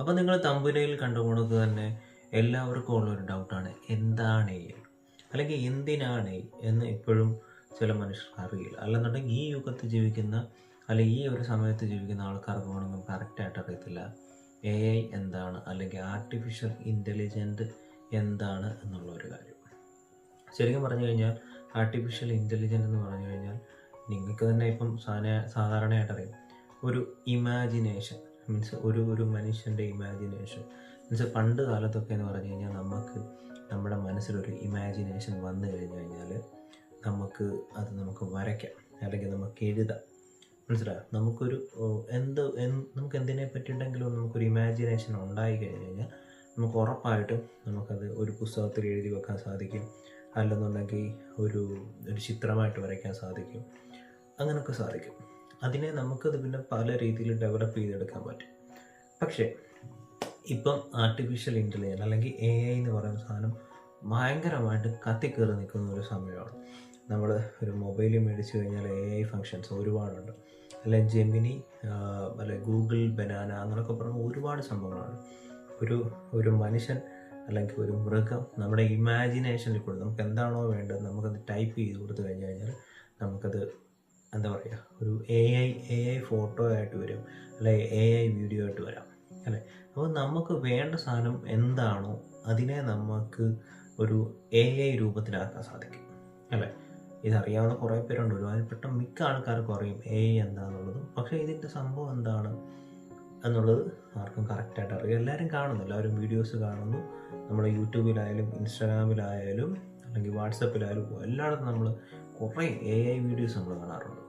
അപ്പോൾ നിങ്ങൾ തമ്പുരയിൽ കണ്ടുപോണത് തന്നെ എല്ലാവർക്കും ഉള്ളൊരു ഡൗട്ടാണ് എന്താണ് എ അല്ലെങ്കിൽ എന്തിനാണ് എന്ന് ഇപ്പോഴും ചില മനുഷ്യർക്ക് അറിയില്ല. അല്ലെന്നുണ്ടെങ്കിൽ ഈ യുഗത്ത് ജീവിക്കുന്ന അല്ലെങ്കിൽ ഈ ഒരു സമയത്ത് ജീവിക്കുന്ന ആൾക്കാർക്ക് വേണമെങ്കിൽ കറക്റ്റായിട്ട് അറിയത്തില്ല. എ ഐ എന്താണ്? അല്ലെങ്കിൽ ആർട്ടിഫിഷ്യൽ ഇന്റലിജന്റ് എന്താണ് എന്നുള്ള ഒരു കാര്യം. ശരിക്കും പറഞ്ഞു കഴിഞ്ഞാൽ ആർട്ടിഫിഷ്യൽ ഇന്റലിജന്റ് എന്ന് പറഞ്ഞു കഴിഞ്ഞാൽ നിങ്ങൾക്ക് തന്നെ ഇപ്പം സാധാരണ സാധാരണയായിട്ട് അറിയാം. ഒരു ഇമാജിനേഷൻ മീൻസ് ഒരു ഒരു മനുഷ്യന്റെ ഇമാജിനേഷൻ മീൻസ് പണ്ട് കാലത്തൊക്കെ എന്ന് പറഞ്ഞു കഴിഞ്ഞാൽ നമുക്ക് നമ്മുടെ മനസ്സിലൊരു ഇമാജിനേഷൻ വന്നു കഴിഞ്ഞു കഴിഞ്ഞാൽ നമുക്ക് അത് നമുക്ക് വരയ്ക്കാം. അല്ലെങ്കിൽ നമുക്ക് എഴുതാം. മനസ്സിലായോ? നമുക്കൊരു എന്ത് നമുക്ക് എന്തിനെ പറ്റിയിട്ടുണ്ടെങ്കിലും നമുക്കൊരു ഇമാജിനേഷൻ ഉണ്ടായി കഴിഞ്ഞ് കഴിഞ്ഞാൽ നമുക്ക് ഉറപ്പായിട്ടും നമുക്കത് ഒരു പുസ്തകത്തിൽ എഴുതി വെക്കാൻ സാധിക്കും. അല്ലെന്നുണ്ടെങ്കിൽ ഒരു ഒരു ചിത്രമായിട്ട് വരയ്ക്കാൻ സാധിക്കും. അങ്ങനെയൊക്കെ സാധിക്കും. അതിനെ നമുക്കത് പിന്നെ പല രീതിയിൽ ഡെവലപ്പ് ചെയ്തെടുക്കാൻ പറ്റും. പക്ഷേ ഇപ്പം ആർട്ടിഫിഷ്യൽ ഇന്റലിജൻസ് അല്ലെങ്കിൽ എ ഐ എന്ന് പറയുന്ന സാധനം ഭയങ്കരമായിട്ട് കത്തിക്കേറി നിൽക്കുന്ന ഒരു സമയമാണ്. നമ്മൾ ഒരു മൊബൈൽ മേടിച്ചു കഴിഞ്ഞാൽ എ ഐ ഫങ്ഷൻസ് ഒരുപാടുണ്ട്. അല്ലെ ജെമിനി അല്ലെ ഗൂഗിൾ ബനാന അങ്ങനെയൊക്കെ പറഞ്ഞ ഒരുപാട് സംഭവങ്ങളാണ്. ഒരു ഒരു മനുഷ്യൻ അല്ലെങ്കിൽ ഒരു മൃഗം നമ്മുടെ ഇമാജിനേഷനിൽ കൂടെ നമുക്ക് എന്താണോ വേണ്ടത് നമുക്കത് ടൈപ്പ് ചെയ്ത് കൊടുത്തു കഴിഞ്ഞു കഴിഞ്ഞാൽ നമുക്കത് എന്താ പറയുക ഒരു A I A I photo ആയിട്ട് വരും അല്ലെ എ ഐ വീഡിയോ ആയിട്ട് വരാം അല്ലേ? അപ്പോൾ നമുക്ക് വേണ്ട സാധനം എന്താണോ അതിനെ നമുക്ക് ഒരു എ ഐ രൂപത്തിലാക്കാൻ സാധിക്കും അല്ലേ? ഇതറിയാവുന്ന കുറേ പേരുണ്ട് ഒരുപാട് മിക്ക ആൾക്കാർക്കും അറിയും എ ഐ എന്താണെന്നുള്ളത് പക്ഷേ ഇതിന്റെ സംഭവം എന്താണ് എന്നുള്ളത് ആർക്കും കറക്റ്റായിട്ട് അറിയാം എല്ലാവരും കാണുന്നു എല്ലാവരും വീഡിയോസ് കാണുന്നു. നമ്മുടെ യൂട്യൂബിലായാലും ഇൻസ്റ്റാഗ്രാമിലായാലും അല്ലെങ്കിൽ വാട്സപ്പിലായാലും എല്ലായിടത്തും നമ്മൾ കുറേ എ ഐ വീഡിയോസ് നമ്മൾ കാണാറുണ്ട്.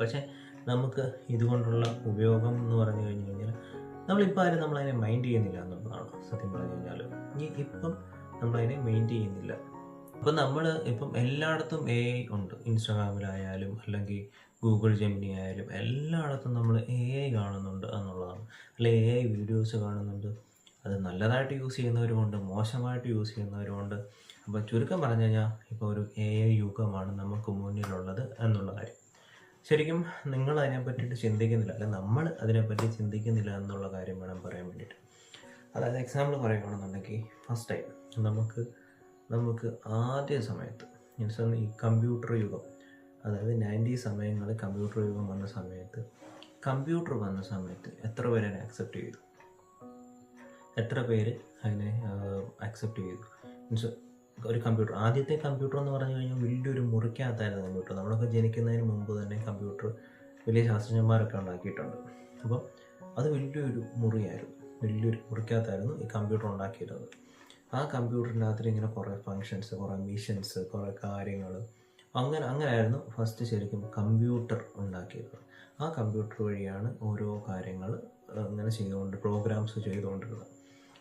പക്ഷേ നമുക്ക് ഇതുകൊണ്ടുള്ള ഉപയോഗം എന്ന് പറഞ്ഞു കഴിഞ്ഞു കഴിഞ്ഞാൽ നമ്മളിപ്പോൾ ആരും നമ്മളതിനെ മൈൻഡ് ചെയ്യുന്നില്ല എന്നുള്ളതാണ് സത്യം പറഞ്ഞു കഴിഞ്ഞാൽ. ഈ ഇപ്പം നമ്മളതിനെ മൈൻഡ് ചെയ്യുന്നില്ല. അപ്പം നമ്മൾ ഇപ്പം എല്ലായിടത്തും എ ഐ ഉണ്ട്. ഇൻസ്റ്റാഗ്രാമിലായാലും അല്ലെങ്കിൽ ഗൂഗിൾ ജെമിനി ആയാലും എല്ലായിടത്തും നമ്മൾ എ ഐ കാണുന്നുണ്ട് എന്നുള്ളതാണ്. അല്ലെ എ ഐ വീഡിയോസ് കാണുന്നുണ്ട്. അത് നല്ലതായിട്ട് യൂസ് ചെയ്യുന്നവരുമുണ്ട് മോശമായിട്ട് യൂസ് ചെയ്യുന്നവരുമുണ്ട്. അപ്പോൾ ചുരുക്കം പറഞ്ഞു കഴിഞ്ഞാൽ ഇപ്പോൾ ഒരു എ ഐ യുഗമാണ് നമുക്ക് മുന്നിലുള്ളത് എന്നുള്ള കാര്യം. ശരിക്കും നിങ്ങൾ അതിനെ പറ്റിയിട്ട് ചിന്തിക്കുന്നില്ല അല്ലെ നമ്മൾ അതിനെപ്പറ്റി ചിന്തിക്കുന്നില്ല എന്നുള്ള കാര്യം വേണം പറയാൻ വേണ്ടിയിട്ട്. അതായത് എക്സാമ്പിൾ പറയുകയാണെന്നുണ്ടെങ്കിൽ ഫസ്റ്റ് ടൈം നമുക്ക് നമുക്ക് ആദ്യ സമയത്ത് മീൻസ് ഈ കമ്പ്യൂട്ടർ യുഗം അതായത് നയന്റി സമയങ്ങളിൽ കമ്പ്യൂട്ടർ യുഗം വന്ന സമയത്ത് കമ്പ്യൂട്ടർ വന്ന സമയത്ത് എത്ര പേര് അതിനെ അക്സെപ്റ്റ് ചെയ്തു? എത്ര പേര് അതിനെ അക്സെപ്റ്റ് ചെയ്തു? മീൻസ് ഒരു കമ്പ്യൂട്ടർ. ആദ്യത്തെ കമ്പ്യൂട്ടർ എന്ന് പറഞ്ഞു കഴിഞ്ഞാൽ വലിയൊരു മുറിക്കകത്തായിരുന്നു കമ്പ്യൂട്ടർ. നമ്മളൊക്കെ ജനിക്കുന്നതിന് മുമ്പ് തന്നെ കമ്പ്യൂട്ടർ വലിയ ശാസ്ത്രജ്ഞന്മാരൊക്കെ ഉണ്ടാക്കിയിട്ടുണ്ട്. അപ്പം അത് വലിയൊരു മുറിയായിരുന്നു. വലിയൊരു മുറിക്കകത്തായിരുന്നു ഈ കമ്പ്യൂട്ടർ ഉണ്ടാക്കിയിരുന്നത്. ആ കമ്പ്യൂട്ടറിനകത്ത് ഇങ്ങനെ കുറേ ഫങ്ഷൻസ് കുറേ മിഷൻസ് കുറേ കാര്യങ്ങൾ. അങ്ങനെ അങ്ങനെയായിരുന്നു ഫസ്റ്റ് ശരിക്കും കമ്പ്യൂട്ടർ ഉണ്ടാക്കിയത് ആ കമ്പ്യൂട്ടർ വഴിയാണ് ഓരോ കാര്യങ്ങൾ അങ്ങനെ ചെയ്തുകൊണ്ട് പ്രോഗ്രാംസ് ചെയ്തുകൊണ്ടിരുന്നത്.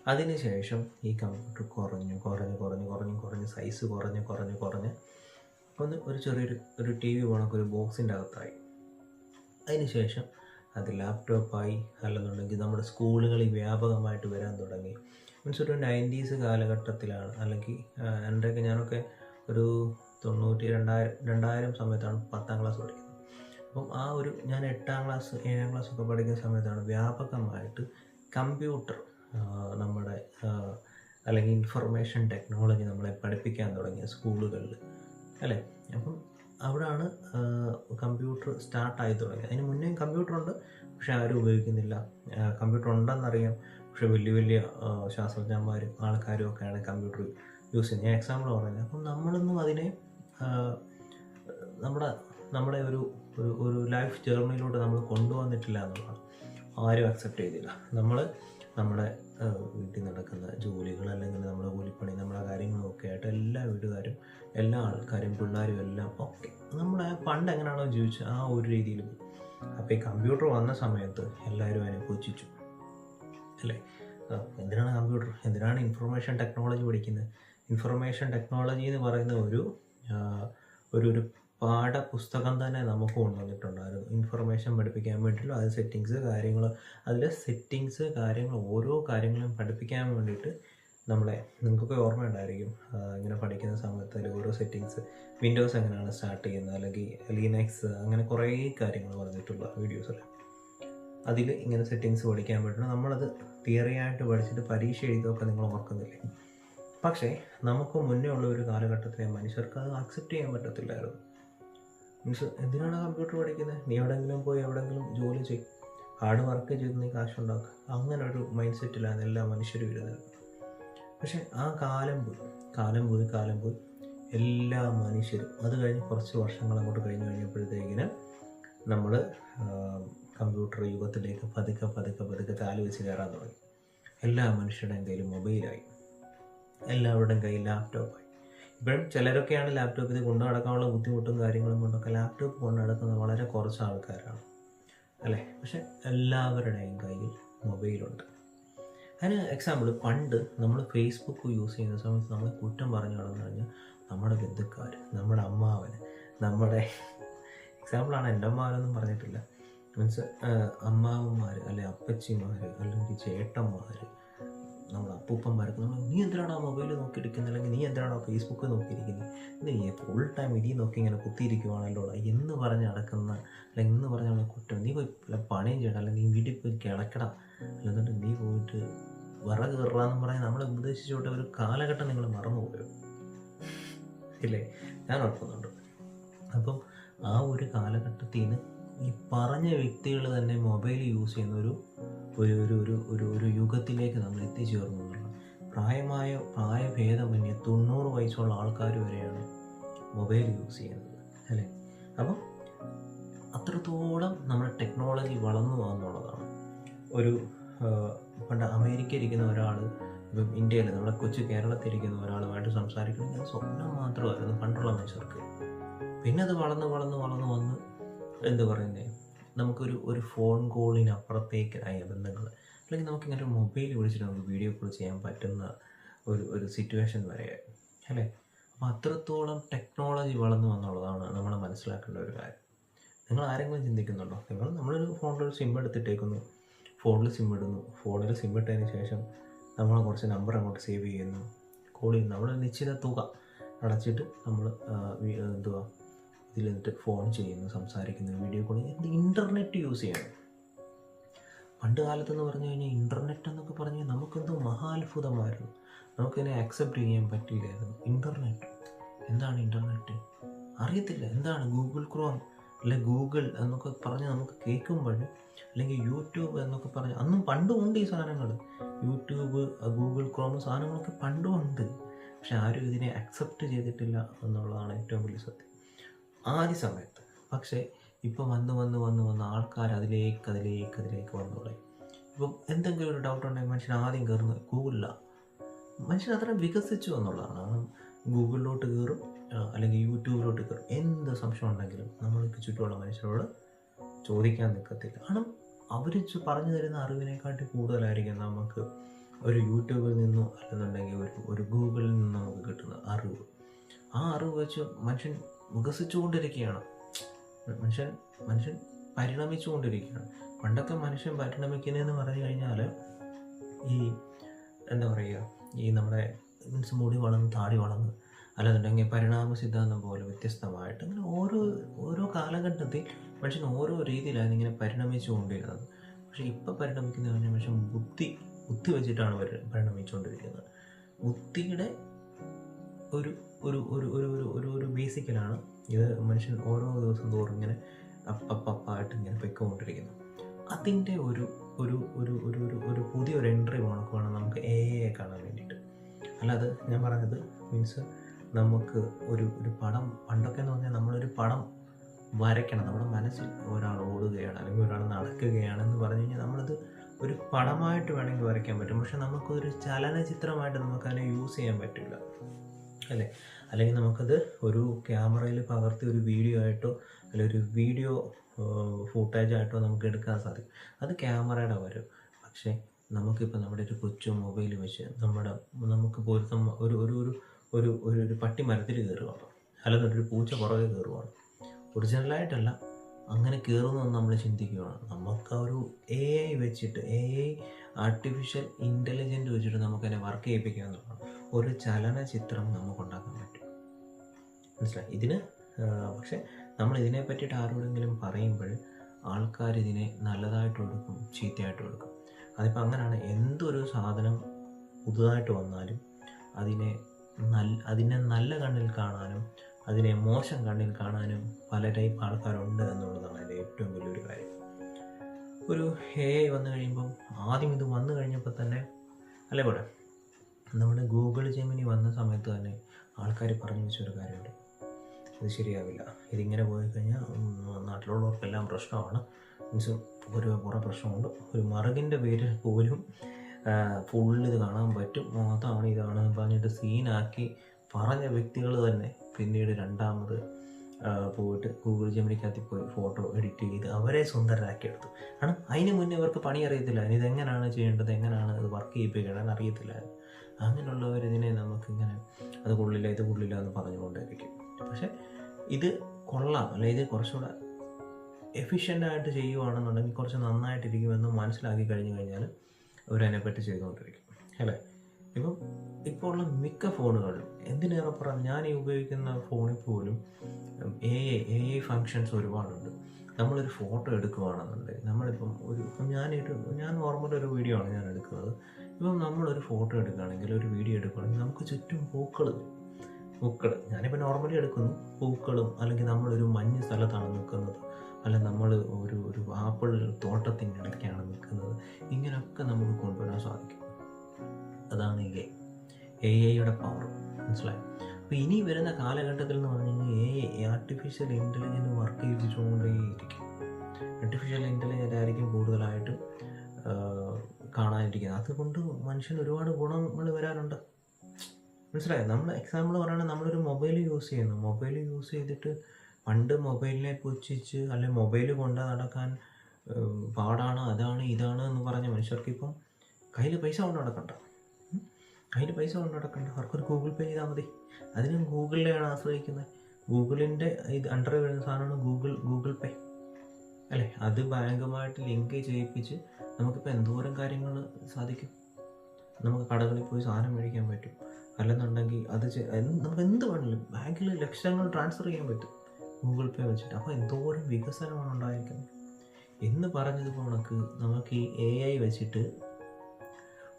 അതിനുശേഷം ഈ കമ്പ്യൂട്ടർ കുറഞ്ഞു കുറഞ്ഞു കുറഞ്ഞു കുറഞ്ഞു കുറഞ്ഞ് സൈസ് കുറഞ്ഞ് കുറഞ്ഞ് കുറഞ്ഞ്. ഒന്ന് ഒരു ചെറിയൊരു ഒരു ടി വി പോണൊക്കെ ഒരു ബോക്സിന്റെ അകത്തായി. അതിനുശേഷം അത് ലാപ്ടോപ്പായി അല്ലെന്നുണ്ടെങ്കിൽ നമ്മുടെ സ്കൂളുകളിൽ വ്യാപകമായിട്ട് വരാൻ തുടങ്ങി. മീൻസ് ഒരു നയന്റീസ് കാലഘട്ടത്തിലാണ്. അല്ലെങ്കിൽ എന്റെയൊക്കെ ഞാനൊക്കെ ഒരു തൊണ്ണൂറ്റി രണ്ടായിരം രണ്ടായിരം സമയത്താണ് പത്താം ക്ലാസ് പഠിക്കുന്നത്. അപ്പം ആ ഒരു ഞാൻ എട്ടാം ക്ലാസ് ഏഴാം ക്ലാസ് ഒക്കെ പഠിക്കുന്ന സമയത്താണ് വ്യാപകമായിട്ട് കമ്പ്യൂട്ടർ നമ്മുടെ അല്ലെങ്കിൽ ഇൻഫർമേഷൻ ടെക്നോളജി നമ്മളെ പഠിപ്പിക്കാൻ തുടങ്ങിയ സ്കൂളുകളിൽ അല്ലേ? അപ്പം അവിടാണ് കമ്പ്യൂട്ടർ സ്റ്റാർട്ടായി തുടങ്ങിയത്. അതിന് മുന്നേ കമ്പ്യൂട്ടർ ഉണ്ട് പക്ഷെ ആരും ഉപയോഗിക്കുന്നില്ല. കമ്പ്യൂട്ടർ ഉണ്ടെന്നറിയാം പക്ഷെ വലിയ വലിയ ശാസ്ത്രജ്ഞന്മാരും ആൾക്കാരും ഒക്കെയാണ് കമ്പ്യൂട്ടർ യൂസ് ചെയ്യുന്നത്. ഞാൻ എക്സാമ്പിൾ പറഞ്ഞത് അപ്പം നമ്മളൊന്നും അതിനെ നമ്മുടെ നമ്മുടെ ഒരു ഒരു ലൈഫ് ജേർണിയിലൂടെ നമ്മൾ കൊണ്ടുവന്നിട്ടില്ല എന്നുള്ളതാണ്. ആരും അക്സെപ്റ്റ് ചെയ്തില്ല. നമ്മൾ നമ്മുടെ വീട്ടിൽ നടക്കുന്ന ജോലികൾ അല്ലെങ്കിൽ നമ്മുടെ കൂലിപ്പണി നമ്മുടെ കാര്യങ്ങളൊക്കെ ആയിട്ട് എല്ലാ വീട്ടുകാരും എല്ലാ ആൾക്കാരും പിള്ളേരും എല്ലാം ഓക്കെ നമ്മുടെ പണ്ട് എങ്ങനെയാണോ ജീവിച്ചത് ആ ഒരു രീതിയിൽ അപ്പോൾ ഈ കമ്പ്യൂട്ടർ വന്ന സമയത്ത് എല്ലാവരും അനുഭവിച്ചു അല്ലേ? എന്തിനാണ് കമ്പ്യൂട്ടർ? എന്തിനാണ് ഇൻഫർമേഷൻ ടെക്നോളജി പഠിക്കുന്നത്? ഇൻഫർമേഷൻ ടെക്നോളജി എന്ന് പറയുന്ന ഒരു ഒരു പാഠപുസ്തകം തന്നെ നമുക്ക് കൊണ്ടുവന്നിട്ടുണ്ടായിരുന്നു. ഇൻഫർമേഷൻ പഠിപ്പിക്കാൻ വേണ്ടിയിട്ടുള്ള അത് സെറ്റിങ്സ് കാര്യങ്ങൾ അതിലെ സെറ്റിങ്സ് കാര്യങ്ങൾ ഓരോ കാര്യങ്ങളും പഠിപ്പിക്കാൻ വേണ്ടിയിട്ട് നമ്മളെ നിങ്ങൾക്കൊക്കെ ഓർമ്മ ഉണ്ടായിരിക്കും ഇങ്ങനെ പഠിക്കുന്ന സമയത്ത് അതിൽ ഓരോ സെറ്റിങ്സ് വിൻഡോസ് എങ്ങനെയാണ് സ്റ്റാർട്ട് ചെയ്യുന്നത് അല്ലെങ്കിൽ ലീനക്സ് അങ്ങനെ കുറേ കാര്യങ്ങൾ പറഞ്ഞിട്ടുള്ള വീഡിയോസ് അല്ലേ? അതിൽ ഇങ്ങനെ സെറ്റിങ്സ് പഠിക്കാൻ പറ്റണം നമ്മളത് തിയറിയായിട്ട് പഠിച്ചിട്ട് പരീക്ഷ എഴുതുമൊക്കെ നിങ്ങൾ ഓർക്കുന്നില്ലേ? പക്ഷേ നമുക്ക് മുന്നേ ഉള്ള ഒരു കാലഘട്ടത്തിലെ മനുഷ്യർക്ക് അത് അക്സെപ്റ്റ് ചെയ്യാൻ പറ്റത്തില്ലായിരുന്നു. മീൻസ് എന്തിനാണ് കമ്പ്യൂട്ടർ പഠിക്കുന്നത്? നീ എവിടെയെങ്കിലും പോയി എവിടെയെങ്കിലും ജോലി ചെയ്യും ഹാർഡ് വർക്ക് ചെയ്ത് നീ കാശുണ്ടാക്കുക അങ്ങനെ ഒരു മൈൻഡ് സെറ്റിലാണ് എല്ലാ മനുഷ്യരും ഇരുന്നത്. പക്ഷേ ആ കാലം പോയി. കാലം പോയി കാലം പോയി. എല്ലാ മനുഷ്യരും അത് കഴിഞ്ഞ് കുറച്ച് വർഷങ്ങൾ അങ്ങോട്ട് കഴിഞ്ഞ് കഴിഞ്ഞപ്പോഴത്തേക്കിന് നമ്മൾ കമ്പ്യൂട്ടർ യുഗത്തിലേക്ക് പതുക്കെ പതുക്കെ പതുക്കെ താലി വെച്ച് കയറാൻ തുടങ്ങി. എല്ലാ മനുഷ്യരുടെയും കയ്യിൽ മൊബൈലായി എല്ലാവരുടെയും കയ്യിൽ ലാപ്ടോപ്പായി ഇപ്പോഴും ചിലരൊക്കെയാണ് ലാപ്ടോപ്പ് ഇത് കൊണ്ടു നടക്കാനുള്ള ബുദ്ധിമുട്ടും കാര്യങ്ങളും കൊണ്ടൊക്കെ ലാപ്ടോപ്പ് കൊണ്ട് നടക്കുന്നത് വളരെ കുറച്ച് ആൾക്കാരാണ്. അല്ലേ? പക്ഷെ എല്ലാവരുടെയും കയ്യിൽ മൊബൈലുണ്ട്. അതിന് എക്സാമ്പിൾ പണ്ട് നമ്മൾ ഫേസ്ബുക്ക് യൂസ് ചെയ്യുന്ന സമയത്ത് നമ്മൾ കുറ്റം പറഞ്ഞു നടന്നു കഴിഞ്ഞാൽ നമ്മുടെ ബന്ധുക്കാർ നമ്മുടെ അമ്മാവന് നമ്മുടെ എക്സാമ്പിളാണ് എന്റെ അമ്മാവനൊന്നും പറഞ്ഞിട്ടില്ല. മീൻസ് അമ്മാവന്മാർ അല്ലെ അപ്പച്ചിമാർ അല്ലെങ്കിൽ ചേട്ടന്മാർ നമ്മുടെ അപ്പൂപ്പന്മാർക്ക് നമ്മൾ നീ എന്തിനാണോ മൊബൈൽ മൊബൈൽ എടുക്കുന്നത് അല്ലെങ്കിൽ നീ എന്തിനാണോ ഫേസ്ബുക്ക് നോക്കിയിരിക്കുന്നത് നീ ഫുൾ ടൈം ഇതി നോക്കി ഇങ്ങനെ കുത്തിയിരിക്കുവാണല്ലോ എന്ന് പറഞ്ഞ് നടക്കുന്ന അല്ലെങ്കിൽ എന്ന് പറഞ്ഞ കുറ്റം. നീ പോയി പണിയും ചെയ്യണം. അല്ലെങ്കിൽ നീ വീട്ടിൽ പോയി കിടക്കണം. അല്ലെന്നുണ്ട് നീ പോയിട്ട് വിറക് കയറാന്ന് പറഞ്ഞ് നമ്മളെ ഉപദേശിച്ചോട്ടെ. ഒരു കാലഘട്ടം നിങ്ങൾ മറന്നുപോയോ ഇല്ലേ? ഞാൻ ഓർക്കുന്നുണ്ട് അപ്പം ആ ഒരു കാലഘട്ടത്തിൽ നിന്ന് ഈ പറഞ്ഞ വ്യക്തികൾ തന്നെ മൊബൈൽ യൂസ് ചെയ്യുന്ന ഒരു ഒരു ഒരു ഒരു ഒരു യുഗത്തിലേക്ക് നമ്മൾ എത്തിച്ചേർന്നു എന്നുള്ളത്. പ്രായമായ പ്രായഭേദമന്യേ തൊണ്ണൂറ് വയസ്സുള്ള ആൾക്കാർ വരെയാണ് മൊബൈൽ യൂസ് ചെയ്യുന്നത് അല്ലേ? അപ്പം അത്രത്തോളം നമ്മുടെ ടെക്നോളജി വളർന്നു എന്നുള്ളതാണ് ഒരു പണ്ട് അമേരിക്ക ഇരിക്കുന്ന ഒരാൾ ഇപ്പം ഇന്ത്യയിൽ നമ്മുടെ കൊച്ചു കേരളത്തിൽ ഇരിക്കുന്ന ഒരാളുമായിട്ട് സംസാരിക്കണമെങ്കിൽ സ്വപ്നം മാത്രമായിരുന്നു പണ്ടുള്ള മനുഷ്യർക്ക്. പിന്നെ അത് വളർന്ന് വളർന്ന് വളർന്ന് വന്ന് എന്ത് പറയുന്നത് നമുക്കൊരു ഒരു ഫോൺ കോളിനപ്പുറത്തേക്കായ ബന്ധങ്ങൾ അല്ലെങ്കിൽ നമുക്കിങ്ങനെ ഒരു മൊബൈൽ വിളിച്ചിട്ട് നമുക്ക് വീഡിയോ കോൾ ചെയ്യാൻ പറ്റുന്ന ഒരു ഒരു സിറ്റുവേഷൻ വരെ അല്ലേ? അപ്പോൾ അത്രത്തോളം ടെക്നോളജി വളർന്നു എന്നുള്ളതാണ് നമ്മൾ മനസ്സിലാക്കേണ്ട ഒരു കാര്യം. നിങ്ങൾ ആരെങ്കിലും ചിന്തിക്കുന്നുണ്ടോ? നിങ്ങൾ നമ്മളൊരു ഫോണിൽ ഒരു സിം എടുത്തിട്ടേക്കുന്നു. ഫോണിൽ സിം ഇടുന്നു. ഫോണിൽ സിം ഇട്ടതിന് ശേഷം നമ്മൾ കുറച്ച് നമ്പർ അങ്ങോട്ട് സേവ് ചെയ്യുന്നു. കോൾ ചെയ്യുന്നു. നമ്മൾ നിശ്ചിത തുക അടച്ചിട്ട് നമ്മൾ എന്തുവാ ഇതിൽ നിന്നിട്ട് ഫോൺ ചെയ്യുന്നു സംസാരിക്കുന്നു വീഡിയോ കോൾ എന്ത് ഇന്റർനെറ്റ് യൂസ് ചെയ്യണം? പണ്ട് കാലത്തെന്ന് പറഞ്ഞു കഴിഞ്ഞാൽ ഇന്റർനെറ്റ് എന്നൊക്കെ പറഞ്ഞാൽ നമുക്കെന്തോ മഹാത്ഭുതമായിരുന്നു. നമുക്കിതിനെ അക്സെപ്റ്റ് ചെയ്യാൻ പറ്റില്ലായിരുന്നു ഇന്റർനെറ്റ് എന്താണ് ഇന്റർനെറ്റ് അറിയത്തില്ല. എന്താണ് ഗൂഗിൾ ക്രോം അല്ലെ ഗൂഗിൾ എന്നൊക്കെ പറഞ്ഞ് നമുക്ക് കേൾക്കുമ്പോഴും അല്ലെങ്കിൽ യൂട്യൂബ് എന്നൊക്കെ പറഞ്ഞ് അന്നും പണ്ടും ഉണ്ട് ഈ സാധനങ്ങൾ. യൂട്യൂബ് ഗൂഗിൾ ക്രോം സാധനങ്ങളൊക്കെ പണ്ടും ഉണ്ട്. പക്ഷെ ആരും ഇതിനെ അക്സെപ്റ്റ് ചെയ്തിട്ടില്ല എന്നുള്ളതാണ് ഏറ്റവും വലിയ സത്യം. ആദ്യ സമയത്ത് പക്ഷേ ഇപ്പം വന്ന് വന്ന് വന്ന് വന്ന് ആൾക്കാർ അതിലേക്ക് അതിലേക്ക് അതിലേക്ക് വന്നു തുടങ്ങി. ഇപ്പം എന്തെങ്കിലും ഒരു ഡൗട്ട് ഉണ്ടെങ്കിൽ മനുഷ്യൻ ആദ്യം കയറുന്നത് ഗൂഗിളിലാണ് മനുഷ്യൻ അത്ര വികസിച്ചു എന്നുള്ളതാണ്. ഗൂഗിളിലോട്ട് കയറും അല്ലെങ്കിൽ യൂട്യൂബിലോട്ട് കയറും. എന്ത് സംശയം ഉണ്ടെങ്കിലും നമ്മൾക്ക് ചുറ്റുമുള്ള മനുഷ്യരോട് ചോദിക്കാൻ നിൽക്കത്തില്ല. കാരണം അവർ പറഞ്ഞു തരുന്ന അറിവിനെക്കാട്ടി കൂടുതലായിരിക്കും നമുക്ക് ഒരു യൂട്യൂബിൽ നിന്നോ അല്ലെന്നുണ്ടെങ്കിൽ ഒരു ഒരു ഗൂഗിളിൽ നിന്നോ നമുക്ക് കിട്ടുന്ന അറിവ്. ആ അറിവ് വെച്ച് മനുഷ്യൻ വികസിച്ചുകൊണ്ടിരിക്കുകയാണ്. മനുഷ്യൻ മനുഷ്യൻ പരിണമിച്ചുകൊണ്ടിരിക്കുകയാണ്. പണ്ടൊക്കെ മനുഷ്യൻ പരിണമിക്കുന്നതെന്ന് പറഞ്ഞു കഴിഞ്ഞാൽ ഈ എന്താ പറയുക ഈ നമ്മുടെ മീൻസ് മുടി വളർന്ന് താടി വളർന്ന് അല്ലെന്നുണ്ടെങ്കിൽ പരിണാമ സിദ്ധാന്തം പോലെ വ്യത്യസ്തമായിട്ട് അങ്ങനെ ഓരോ ഓരോ കാലഘട്ടത്തിൽ മനുഷ്യൻ ഓരോ രീതിയിലാണ് ഇങ്ങനെ പരിണമിച്ചു കൊണ്ടിരുന്നത് പക്ഷേ ഇപ്പോൾ പരിണമിക്കുന്ന പറഞ്ഞാൽ മനുഷ്യൻ ബുദ്ധി ബുദ്ധി വെച്ചിട്ടാണ് പരി പരിണമിച്ചുകൊണ്ടിരിക്കുന്നത്. ബുദ്ധിയുടെ ഒരു ഒരു ഒരു ഒരു ഒരു ഒരു ഒരു ബേസിക്കലാണ് ഇത് മനുഷ്യൻ ഓരോ ദിവസം തോറും ഇങ്ങനെ അപ്പപ്പായിട്ട് ഇങ്ങനെ പൊയ്ക്കൊണ്ടിരിക്കുന്നു. അതിന്റെ ഒരു ഒരു ഒരു ഒരു ഒരു ഒരു പുതിയൊരു എൻട്രി വേണം നമുക്ക് എ എ കാണാൻ വേണ്ടിയിട്ട്. അല്ലാതെ ഞാൻ പറഞ്ഞത് മീൻസ് നമുക്ക് ഒരു ഒരു പടം പണ്ടൊക്കെ എന്ന് പറഞ്ഞാൽ നമ്മളൊരു പടം വരയ്ക്കണം. നമ്മുടെ മനസ്സിൽ ഒരാൾ ഓടുകയാണ് അല്ലെങ്കിൽ ഒരാൾ നടക്കുകയാണെന്ന് പറഞ്ഞു കഴിഞ്ഞാൽ നമ്മളത് ഒരു പടമായിട്ട് വേണമെങ്കിൽ വരയ്ക്കാൻ പറ്റും. പക്ഷെ നമുക്കൊരു ചലനചിത്രമായിട്ട് നമുക്കതിനെ യൂസ് ചെയ്യാൻ പറ്റില്ല. അല്ലേ? അല്ലെങ്കിൽ നമുക്കത് ഒരു ക്യാമറയിൽ പകർത്തി ഒരു വീഡിയോ ആയിട്ടോ അല്ലെങ്കിൽ ഒരു വീഡിയോ ഫൂട്ടേജ് ആയിട്ടോ നമുക്ക് എടുക്കാൻ സാധിക്കും. അത് ക്യാമറയുടെ വരും പക്ഷേ നമുക്കിപ്പോൾ നമ്മുടെ ഒരു കൊച്ചു മൊബൈൽ വെച്ച് നമ്മുടെ നമുക്ക് പൊരുത്തം ഒരു ഒരു ഒരു ഒരു ഒരു ഒരു പട്ടി മരത്തിൽ കയറുകയാണ് ഒരു പൂച്ച പുറകെ കയറുകയാണ് ഒറിജിനലായിട്ടല്ല അങ്ങനെ കയറുന്നതെന്ന് നമ്മൾ ചിന്തിക്കുകയാണ്. നമുക്ക് ആ ഒരു എ ഐ വെച്ചിട്ട് എ ഐ ആർട്ടിഫിഷ്യൽ ഇന്റലിജന്റ് വെച്ചിട്ട് നമുക്കതിനെ വർക്ക് ചെയ്യിപ്പിക്കാവുന്നതാണ് ഒരു ചലനചിത്രം നമുക്ക് ഉണ്ടാക്കാൻ പറ്റും. മനസ്സിലായി? ഇതിന് പക്ഷെ നമ്മൾ ഇതിനെ പറ്റിയിട്ട് ആരോടെങ്കിലും പറയുമ്പോൾ ആൾക്കാർ ഇതിനെ നല്ലതായിട്ട് കൊടുക്കും ചീത്തയായിട്ട് കൊടുക്കും അതിപ്പോൾ അങ്ങനെയാണ് എന്തൊരു സാധനം പുതുതായിട്ട് വന്നാലും അതിനെ നല്ല അതിനെ നല്ല കണ്ണിൽ കാണാനും അതിനെ മോശം കണ്ണിൽ കാണാനും പല ടൈപ്പ് ആൾക്കാരുണ്ട് എന്നുള്ളതാണ് അതിന്റെ ഏറ്റവും വലിയൊരു കാര്യം. ഒരു ഹേ വന്നു കഴിയുമ്പം ആദ്യം ഇത് വന്നു കഴിഞ്ഞപ്പോൾ തന്നെ അല്ലേ പോലെ നമ്മുടെ ഗൂഗിൾ ജെമിനി വന്ന സമയത്ത് തന്നെ ആൾക്കാർ പറഞ്ഞു വെച്ചൊരു കാര്യമുണ്ട്. ഇത് ശരിയാവില്ല. ഇതിങ്ങനെ പോയി കഴിഞ്ഞാൽ നാട്ടിലുള്ളവർക്കെല്ലാം പ്രശ്നമാണ്. മീൻസ് ഒരു കുറേ പ്രശ്നമുണ്ട്. ഒരു മറുകിന്റെ പേരിൽ പോലും ഇത് കാണാൻ പറ്റും. അതാണ് ഇതാണ് പറഞ്ഞിട്ട് സീനാക്കി പറഞ്ഞ വ്യക്തികൾ തന്നെ പിന്നീട് രണ്ടാമത് പോയിട്ട് ഗൂഗിൾ ജെമിനിക്കകത്ത് പോയി ഫോട്ടോ എഡിറ്റ് ചെയ്ത് അവരെ സുന്ദരരാക്കിയെടുത്തു കാരണം അതിന് മുന്നേ ഇവർക്ക് പണി അറിയത്തില്ല ഇതെങ്ങനെയാണ് ചെയ്യേണ്ടത്? എങ്ങനെയാണ് ഇത് വർക്ക് ചെയ്യിപ്പിക്കണം അറിയത്തില്ല അങ്ങനെയുള്ളവർ ഇതിനെ നമുക്കിങ്ങനെ അത് കൊള്ളില്ല ഇത് കൊള്ളില്ല എന്ന് പറഞ്ഞുകൊണ്ടിരിക്കും പക്ഷെ ഇത് കൊള്ളാം അല്ലെ? ഇത് കുറച്ചുകൂടെ എഫിഷ്യന്റായിട്ട് ചെയ്യുവാണെന്നുണ്ടെങ്കിൽ കുറച്ച് നന്നായിട്ടിരിക്കുമെന്ന് മനസ്സിലാക്കി കഴിഞ്ഞു കഴിഞ്ഞാൽ അവരതിനെപ്പറ്റി ചെയ്തുകൊണ്ടിരിക്കും അല്ലേ? ഇപ്പം ഇപ്പോൾ ഉള്ള മിക്ക ഫോണുകളിലും എന്തിനേറെ പറയാം ഞാൻ ഈ ഉപയോഗിക്കുന്ന ഫോണിൽ പോലും A A A I functions ഒരുപാടുണ്ട്. നമ്മളൊരു ഫോട്ടോ എടുക്കുകയാണെന്നുണ്ടെങ്കിൽ നമ്മളിപ്പം ഒരു ഇപ്പം ഞാനിട്ട് ഞാൻ നോർമൽ ഒരു വീഡിയോ ആണ് ഞാൻ എടുക്കുന്നത്. ഇപ്പം നമ്മളൊരു ഫോട്ടോ എടുക്കുകയാണെങ്കിൽ ഒരു വീഡിയോ എടുക്കുകയാണെങ്കിൽ നമുക്ക് ചുറ്റും പൂക്കൾ പൂക്കൾ ഞാനിപ്പോൾ നോർമലി എടുക്കുന്നു പൂക്കളും അല്ലെങ്കിൽ നമ്മളൊരു മഞ്ഞ് സ്ഥലത്താണ് നിൽക്കുന്നത് അല്ല നമ്മൾ ഒരു ഒരു ആപ്പിൾ തോട്ടത്തിന്റെ ഇടയ്ക്കാണ് നിൽക്കുന്നത്. ഇങ്ങനെയൊക്കെ നമുക്ക് കൊണ്ടുവരാൻ സാധിക്കും. അതാണ് ഈ എ ഐയുടെ പവർ മനസ്സിലായി? അപ്പോൾ ഇനി വരുന്ന കാലഘട്ടത്തിൽ എന്ന് പറഞ്ഞു കഴിഞ്ഞാൽ A I artificial intelligence work ചെയ്യിച്ചുകൊണ്ടേയിരിക്കും artificial intelligent ആയിരിക്കും കൂടുതലായിട്ടും കാണാനിരിക്കുന്നത്. അതുകൊണ്ട് മനുഷ്യന് ഒരുപാട് ഗുണങ്ങൾ വരാനുണ്ട് മനസ്സിലായോ? നമ്മൾ എക്സാമ്പിൾ പറയുകയാണെങ്കിൽ നമ്മളൊരു മൊബൈൽ യൂസ് ചെയ്യുന്നു. മൊബൈൽ യൂസ് ചെയ്തിട്ട് പണ്ട് മൊബൈലിനെ പുച്ഛിച്ച് അല്ലെ മൊബൈൽ കൊണ്ട് നടക്കാൻ പാടാണ് അതാണ് ഇതാണ് എന്ന് പറഞ്ഞ മനുഷ്യർക്ക് ഇപ്പം കയ്യിൽ പൈസ കൊണ്ട് നടക്കണ്ട. കയ്യിൽ പൈസ കൊണ്ട് നടക്കണ്ട. അവർക്കൊരു ഗൂഗിൾ പേ ചെയ്താൽ മതി. അതിനും ഗൂഗിളിനെയാണ് ആശ്രയിക്കുന്നത്. ഗൂഗിളിന്റെ ഇത് അണ്ടർ വരുന്ന സാധനമാണ് ഗൂഗിൾ ഗൂഗിൾ പേ. അല്ലേ? അത് ബാങ്കുമായിട്ട് ലിങ്ക് ചെയ്യിപ്പിച്ച് നമുക്കിപ്പോൾ എന്തോരം കാര്യങ്ങൾ സാധിക്കും? നമുക്ക് കടകളിൽ പോയി സാധനം മേടിക്കാൻ പറ്റും. അല്ലെന്നുണ്ടെങ്കിൽ അത് നമുക്ക് എന്ത് വേണമെങ്കിലും ബാങ്കിൽ ലക്ഷങ്ങൾ ട്രാൻസ്ഫർ ചെയ്യാൻ പറ്റും. ഗൂഗിൾ പേ വെച്ചിട്ട്. അപ്പോൾ എന്തോരം വികസനമാണ് ഉണ്ടായിരിക്കുന്നത്. എന്ന് പറഞ്ഞതുപോലെ കണക്ക് നമുക്ക് ഈ എ ഐ വെച്ചിട്ട്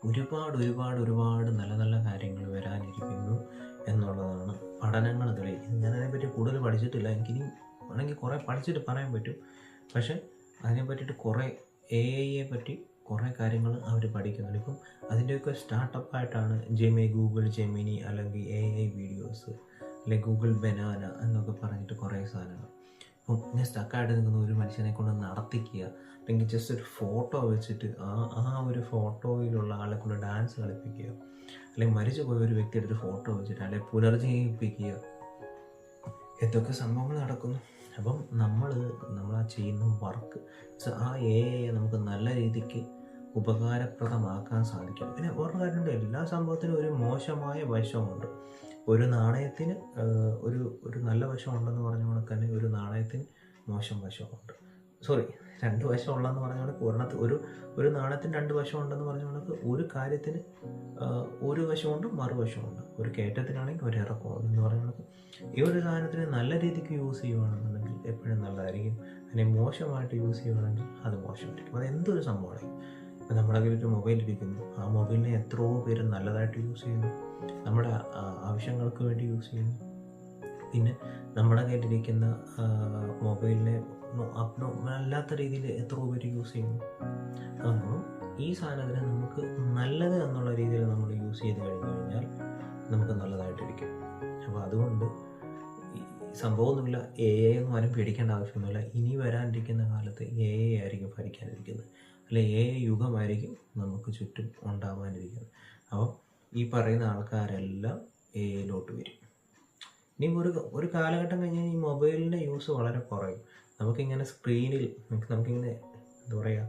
ഒരുപാട് ഒരുപാട് ഒരുപാട് നല്ല നല്ല കാര്യങ്ങൾ വരാനിരിക്കുന്നു എന്നുള്ളതാണ് പഠനങ്ങൾ തെളിയിക്കുന്നത് ഞാനതിനെപ്പറ്റി കൂടുതൽ പഠിച്ചിട്ടില്ല. എനിക്കിനി വേണമെങ്കിൽ കുറേ പഠിച്ചിട്ട് പറയാൻ പറ്റും. പക്ഷെ അതിനെ പറ്റിയിട്ട് കുറേ എ ഐയെ പറ്റി കുറേ കാര്യങ്ങൾ അവർ പഠിക്കുന്നുണ്ട്. ഇപ്പം അതിന്റെയൊക്കെ സ്റ്റാർട്ടപ്പായിട്ടാണ് ജെമി ഗൂഗിൾ ജെമിനി അല്ലെങ്കിൽ എ ഐ വീഡിയോസ് അല്ലെങ്കിൽ ഗൂഗിൾ ബനാന എന്നൊക്കെ പറഞ്ഞിട്ട് കുറേ സാധനങ്ങൾ. ഇപ്പം ഇങ്ങനെ സ്റ്റക്കായിട്ട് നിൽക്കുന്ന ഒരു മനുഷ്യനെ കൊണ്ട് നടത്തിക്കുക അല്ലെങ്കിൽ ജസ്റ്റ് ഒരു ഫോട്ടോ വെച്ചിട്ട് ആ ആ ഒരു ഫോട്ടോയിലുള്ള ആളെ കൊണ്ട് ഡാൻസ് കളിപ്പിക്കുക അല്ലെങ്കിൽ മരിച്ചു പോയ ഒരു വ്യക്തിയുടെ ഒരു ഫോട്ടോ വെച്ചിട്ട് അല്ലെങ്കിൽ പുനർജീവിപ്പിക്കുക എന്തൊക്കെ സംഭവങ്ങൾ നടക്കുന്നു? അപ്പം നമ്മൾ നമ്മൾ ആ ചെയ്യുന്ന വർക്ക് ആ എ നമുക്ക് നല്ല രീതിക്ക് ഉപകാരപ്രദമാക്കാൻ സാധിക്കും. പിന്നെ വേറൊരു കാര്യമുണ്ട് എല്ലാ സംഭവത്തിനും ഒരു മോശമായ വശമുണ്ട്. ഒരു നാണയത്തിന് ഒരു ഒരു നല്ല വശമുണ്ടെന്ന് പറഞ്ഞ കണക്ക് തന്നെ ഒരു നാണയത്തിന് മോശം വശമുണ്ട്. സോറി രണ്ട് വശം ഉള്ളതെന്ന് പറഞ്ഞ കണക്ക് ഒരെണ്ണത്ത് ഒരു ഒരു നാണയത്തിന് രണ്ട് വശം ഉണ്ടെന്ന് പറഞ്ഞ കണക്ക് ഒരു കാര്യത്തിന് ഒരു വശമുണ്ട് മറുവശമുണ്ട് ഒരു കയറ്റത്തിനാണെങ്കിൽ ഒരു ഇറക്കമുണ്ട് എന്ന് പറഞ്ഞ കണക്ക് ഈ ഒരു സാധനത്തിന് നല്ല രീതിക്ക് യൂസ് ചെയ്യുകയാണെന്നുണ്ടെങ്കിൽ എപ്പോഴും നല്ലതായിരിക്കും. അതിനെ മോശമായിട്ട് യൂസ് ചെയ്യുകയാണെങ്കിൽ അത് മോശമായിരിക്കും. അത് എന്തൊരു സംഭവമാണെങ്കിൽ ഇപ്പം നമ്മുടെ കയ്യിൽ ഒരു മൊബൈൽ ഇരിക്കുന്നു. ആ മൊബൈലിനെ എത്രയോ പേര് നല്ലതായിട്ട് യൂസ് ചെയ്യുന്നു. നമ്മുടെ ആവശ്യങ്ങൾക്ക് വേണ്ടി യൂസ് ചെയ്യുന്നു. പിന്നെ നമ്മുടെ കയ്യിലിരിക്കുന്ന മൊബൈലിനെ നോ- അപ്നോ അല്ലാത്ത രീതിയിൽ എത്രയോ പേര് യൂസ് ചെയ്യുന്നു. അപ്പോൾ ഈ സാധനത്തിനെ നമുക്ക് നല്ലത് എന്നുള്ള രീതിയിൽ നമ്മൾ യൂസ് ചെയ്ത് കഴിഞ്ഞു കഴിഞ്ഞാൽ നമുക്ക് നല്ലതായിട്ടിരിക്കും. അപ്പോൾ അതുകൊണ്ട് സംഭവമൊന്നുമില്ല. എ ഐ എന്ന് ആരും പേടിക്കേണ്ട ആവശ്യമൊന്നുമില്ല. ഇനി വരാനിരിക്കുന്ന കാലത്ത് എ ഐ ആയിരിക്കും ഭരിക്കാനിരിക്കുന്നത്. അല്ലെ എ ഐ യുഗമായിരിക്കും നമുക്ക് ചുറ്റും ഉണ്ടാവാനിരിക്കുന്നത്. അപ്പോൾ ഈ പറയുന്ന ആൾക്കാരെല്ലാം എ ഐയിലോട്ട് വരും. ഇനി ഒരു ഒരു കാലഘട്ടം കഴിഞ്ഞാൽ ഈ മൊബൈലിന്റെ യൂസ് വളരെ കുറയും. നമുക്കിങ്ങനെ സ്ക്രീനിൽ നമുക്ക് നമുക്കിങ്ങനെ എന്താ പറയുക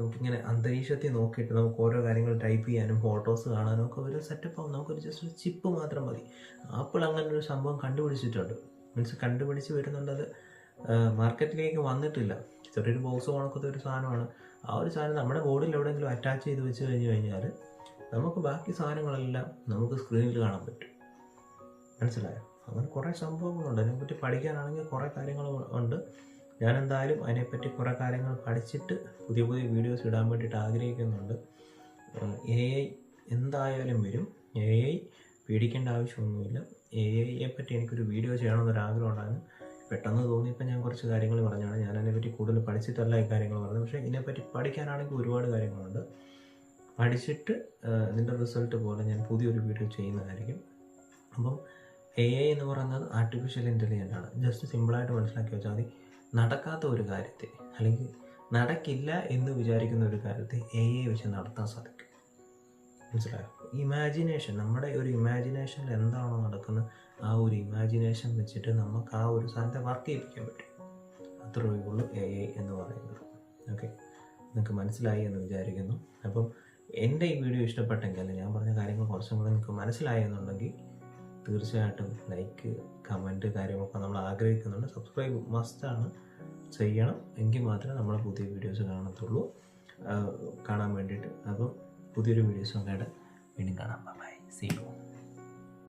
നമുക്കിങ്ങനെ അന്തരീക്ഷത്തിൽ നോക്കിയിട്ട് നമുക്ക് ഓരോ കാര്യങ്ങൾ ടൈപ്പ് ചെയ്യാനും ഫോട്ടോസ് കാണാനും ഒക്കെ ഒരു സെറ്റപ്പ് ആവും. നമുക്കൊരു ജസ്റ്റ് ഒരു ചിപ്പ് മാത്രം മതി. ആപ്പിൾ അങ്ങനെ ഒരു സംഭവം കണ്ടുപിടിച്ചിട്ടുണ്ട്. മീൻസ് കണ്ടുപിടിച്ച് വരുന്നുണ്ടത് മാർക്കറ്റിലേക്ക് വന്നിട്ടില്ല. ചെറിയൊരു ബോക്സ് കണക്കത്തെ ഒരു സാധനമാണ്. ആ ഒരു സാധനം നമ്മുടെ ബോർഡിൽ എവിടെയെങ്കിലും അറ്റാച്ച് ചെയ്ത് വെച്ച് കഴിഞ്ഞ് കഴിഞ്ഞാൽ നമുക്ക് ബാക്കി സാധനങ്ങളെല്ലാം നമുക്ക് സ്ക്രീനിൽ കാണാൻ പറ്റും. മനസ്സിലായോ? അങ്ങനെ കുറേ സംഭവങ്ങളുണ്ട്. അതിനെപ്പറ്റി പഠിക്കാനാണെങ്കിൽ കുറേ കാര്യങ്ങൾ ഉണ്ട്. ഞാനെന്തായാലും അതിനെപ്പറ്റി കുറേ കാര്യങ്ങൾ പഠിച്ചിട്ട് പുതിയ പുതിയ വീഡിയോസ് ഇടാൻ വേണ്ടിയിട്ട് ആഗ്രഹിക്കുന്നുണ്ട്. എ ഐ എന്തായാലും വരും. എ ഐ പേടിക്കേണ്ട ആവശ്യമൊന്നുമില്ല. എ ഐയെ പറ്റി എനിക്കൊരു വീഡിയോ ചെയ്യണമെന്നൊരു ആഗ്രഹം ഉണ്ടായിരുന്നു പെട്ടെന്ന് തോന്നിയപ്പോൾ ഞാൻ കുറച്ച് കാര്യങ്ങൾ പറഞ്ഞാണ്. ഞാൻ അതിനെപ്പറ്റി കൂടുതൽ പഠിച്ചിട്ടല്ല ഈ കാര്യങ്ങൾ പറഞ്ഞത്. പക്ഷേ ഇതിനെപ്പറ്റി പഠിക്കാനാണെങ്കിൽ ഒരുപാട് കാര്യങ്ങളുണ്ട്. പഠിച്ചിട്ട് ഇതിന്റെ റിസൾട്ട് പോലെ ഞാൻ പുതിയൊരു വീഡിയോ ചെയ്യുന്നതായിരിക്കും. അപ്പം എ ഐ എന്ന് പറയുന്നത് ആർട്ടിഫിഷ്യൽ ഇന്റലിജന്റ് ആണ്. ജസ്റ്റ് സിമ്പിളായിട്ട് മനസ്സിലാക്കി വെച്ചാൽ മതി. നടക്കാത്ത ഒരു കാര്യത്തെ അല്ലെങ്കിൽ നടക്കില്ല എന്ന് വിചാരിക്കുന്ന ഒരു കാര്യത്തെ എ ഐ വെച്ച് നടത്താൻ സാധിക്കും. മനസ്സിലായോ? ഇമാജിനേഷൻ നമ്മുടെ ഒരു ഇമാജിനേഷനിൽ എന്താണോ നടക്കുന്നത് ആ ഒരു ഇമാജിനേഷൻ വെച്ചിട്ട് നമുക്ക് ആ ഒരു സാധനത്തെ വർക്ക് ചെയ്യിപ്പിക്കാൻ പറ്റും. അത്രയേ ഉള്ളൂ എ ഐ എന്ന് പറയുന്നത്. ഓക്കെ നിങ്ങൾക്ക് മനസ്സിലായി എന്ന് വിചാരിക്കുന്നു. അപ്പം എന്റെ ഈ വീഡിയോ ഇഷ്ടപ്പെട്ടെങ്കിൽ അല്ലെങ്കിൽ ഞാൻ പറഞ്ഞ കാര്യങ്ങൾ കുറച്ചും കൂടെ നിങ്ങൾക്ക് മനസ്സിലായി എന്നുണ്ടെങ്കിൽ തീർച്ചയായിട്ടും ലൈക്ക് കമന്റ് കാര്യങ്ങളൊക്കെ നമ്മൾ ആഗ്രഹിക്കുന്നുണ്ട്. സബ്സ്ക്രൈബ് മസ്റ്റാണ് ചെയ്യണം. എങ്കിൽ മാത്രമേ നമ്മൾ പുതിയ വീഡിയോസ് കാണത്തുള്ളൂ. കാണാൻ വേണ്ടിയിട്ട്. അപ്പം പുതിയൊരു വീഡിയോസ് ഒക്കെ വീണ്ടും കാണാം. Bye see you